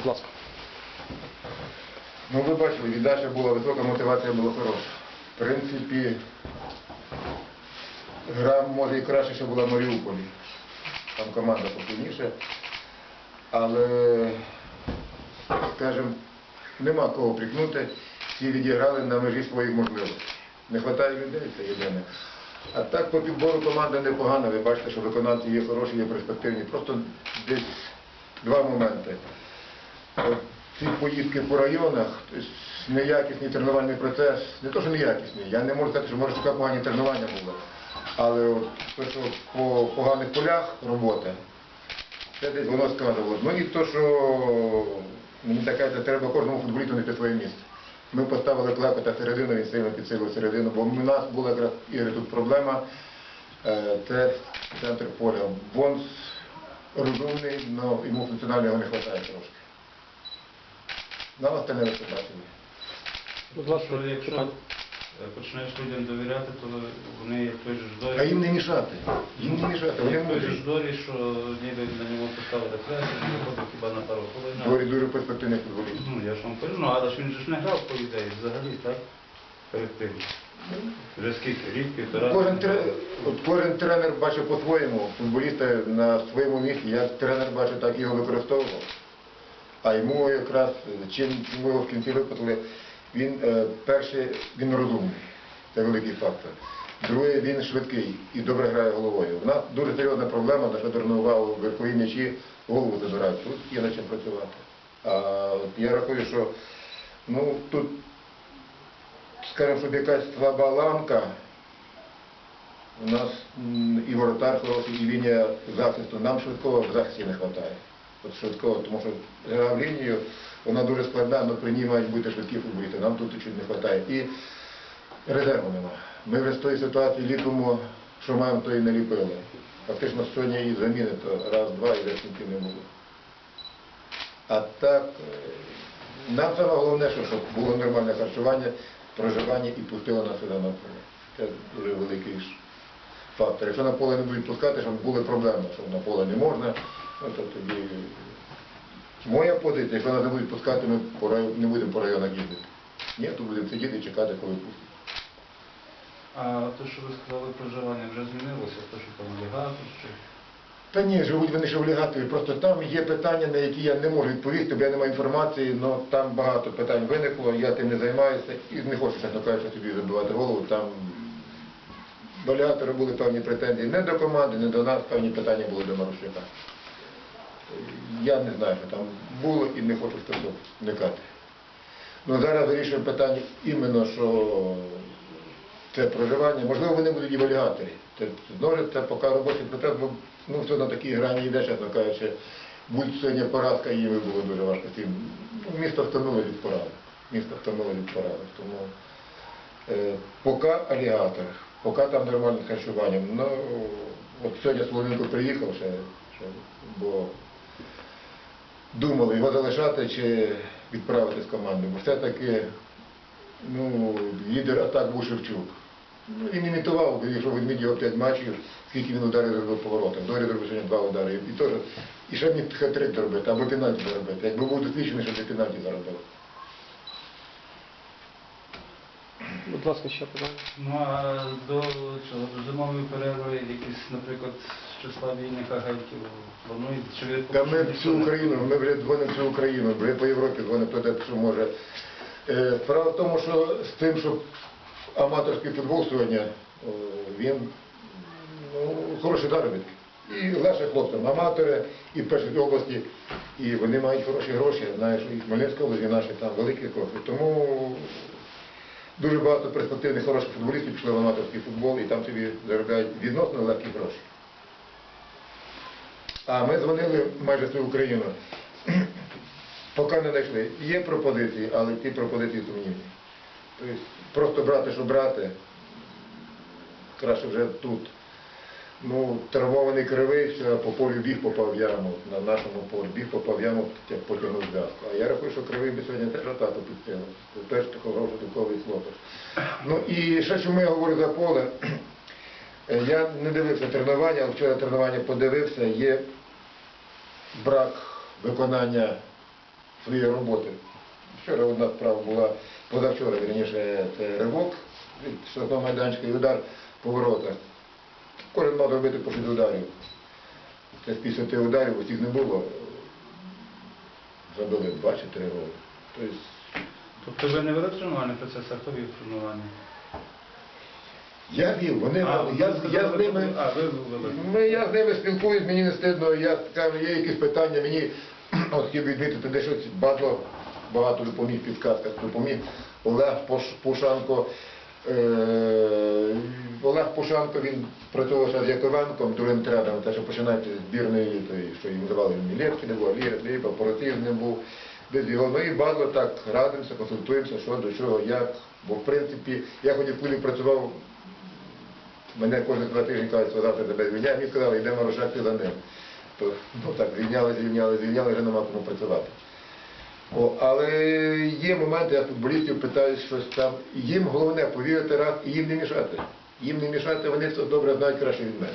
Будь ласка. Ну, ви бачили, віддача була, висока мотивація була хороша. В принципі, гра може і краще, що була в Маріуполі. Там команда посильніша. Але, скажімо, нема кого прикнути. Всі відіграли на межі своїх можливостей. Не вистачає людей, це єдине. А так по підбору команда непогана. Ви бачите, що виконавці є хороші, є перспективні. Просто десь два моменти. Ці поїздки по районах, тобто неякісний тренувальний процес, не то, що неякісний, я не можу сказати, що може таке погані тренування було. Але те, що по поганих полях робота, це десь воно сказувало. Ну і то, що мені так кажеться, треба кожному футболісту знайти своє місце. Ми поставили клепота середину, він сильно підсилив середину, бо у нас була якраз Ігор, тут проблема, е, це центр поля. Бонс розумний, але йому функціонального не вистачає трошки. Нам остальне побачили. Будь ласка, Що якщо питання. е, почнеш людям довіряти, то вони як той же ж. А їм не мішати. Їм не мішати, вони Як той же можуть. що ніби на ньому поставили прес, він виходить хіба на пару хвилин. Дворі дуже перспективних футболістів. Ну, я ж вам кажу, ну, але ж він же ж не грав, по ідеї, взагалі, так? Перед тим. Вже скільки? Рік, півтора? Кожен, тре- от кожен тренер бачив по-своєму, футболіста на своєму місці. Я тренер бачу, так його використовував. А йому якраз чим чому його в кінці випитали, він е, перший, він розумний. Це великий фактор. Другий, він швидкий і добре грає головою. У нас дуже серйозна проблема, на що увагу верхові м'ячі голову забирають. Тут є над чим працювати. А я рахую, що ну, тут, скажімо, щоб якась слаба ланка, у нас і воротар хороший, і лінія захисту. Нам швидкого в захисті не вистачає. Швидкого, тому що гра в лінію, вона дуже складна, але при ній мають бути швидкі футболісти. Нам тут чуть не вистачає. І резерву нема. Ми вже з тої ситуації ліпимо, що маємо, то і не ліпили. Фактично сьогодні і заміни, то раз, два і речників не було. А так, е, нам саме головне, що, щоб було нормальне харчування, проживання і пустило нас сюди на поле. Це дуже великий фактор. Якщо на поле не будуть пускати, щоб були проблеми, що на поле не можна, ну то тоді моя позиція, якщо нас не будуть пускати, ми не будемо по районах їздити. Ні, то будемо сидіти і чекати, коли пустять. А те, що ви сказали, проживання вже змінилося, те, що там лягати, чи... Та ні, живуть вони ще в Лігатові. Просто там є питання, на які я не можу відповісти, бо я не маю інформації, але там багато питань виникло, я тим не займаюся і не хочу, чесно кажучи, собі забивати голову. Там до Лігатора були певні претензії не до команди, не до нас, певні питання були до Марушика. Я не знаю, що там було і не хочу в це вникати. Ну зараз вирішуємо питання іменно, що це проживання. Можливо, вони будуть і в алігаторі. Це знову це поки робочий процес, бо ну, все на такій грані йде, чесно кажучи. Будь сьогодні поразка її було дуже важко. Ну, місто втомило від порази. Місто втомило від порази. Тому е, поки алігатор, поки там нормальне харчування. Ну, от сьогодні Соломінко приїхав ще, ще, бо думали його залишати чи відправити з команди. Бо все-таки ну, лідер атак був Шевчук. Ну, він імітував, якщо відміть його 5 матчів, скільки він ударів зробив поворотом. Дорі зробив сьогодні два удари. І, теж, і ще міг хет-трик зробити, або пенальті заробити. Якби був досвідчений, щоб і пенальті заробив. Будь ласка, ще питання. Ну, а до чого, до зимової перерви якісь, наприклад, з числа вільних агентів планують? Чи ви Та ми всю Україну, ми вже дзвонимо всю Україну, вже по Європі дзвонимо, хто де що може. Е, Справа в тому, що з тим, що аматорський футбол сьогодні, е, він ну, хороші заробітки. І легше хлопцям, аматори, і в першій області, і вони мають хороші гроші. Я знаю, що і Хмельницька область, і наші там великі кошти. Тому дуже багато перспективних хороших футболістів пішли в аматорський футбол і там собі заробляють відносно легкі гроші. А ми дзвонили майже всю Україну. Поки не знайшли. Є пропозиції, але ті пропозиції сумнівні. Тобто просто брати, що брати, краще вже тут. Ну, травмований кривий, по полю біг попав яму, на нашому полі біг попав яму, потягнув зв'язку. А я рахую, що кривий би сьогодні теж атаку. Це теж такий хороший толковий хлопець. Ну і ще чому я говорю за поле. Е, Я не дивився тренування, але вчора тренування подивився, є брак виконання своєї роботи. Вчора одна справа була, позавчора, вірніше, це ривок від штрафного майданчика і удар по воротах. Кожен мав робити по 6 ударів. Це з 50 ударів, усіх не було. Забили два чи три роки. Тобто, Тобто ви не вели тренувальний процес, а хто вів тренування? я вів, вони, А, я, я сказали, з ними. А, ви вели. Ми, я з ними спілкуюсь, мені не стидно, я кажу, є якісь питання, мені от хотів відмітити, де щось багато, багато допоміг підказках, допоміг Олег Пушанко. Е, Олег Пушанко, він працював з Яковенком, другим тренером, те, що починається збірної, тої, що їм називали Мілєвський, не було, Лєва, Поротів не був. Без його, ну і багато так радимося, консультуємося, що до чого, як. Бо в принципі, я хоч і в клубі працював Мене кожен два тижні кажуть, що завтра тебе звільняють, мені сказали, йдемо рушати за ним. То, ну так, звільняли, звільняли, звільняли, вже нема кому працювати. О, але є моменти, я футболістів питаю щось там. Їм головне повірити раз і їм не мішати. Їм не мішати, вони це добре знають краще від мене.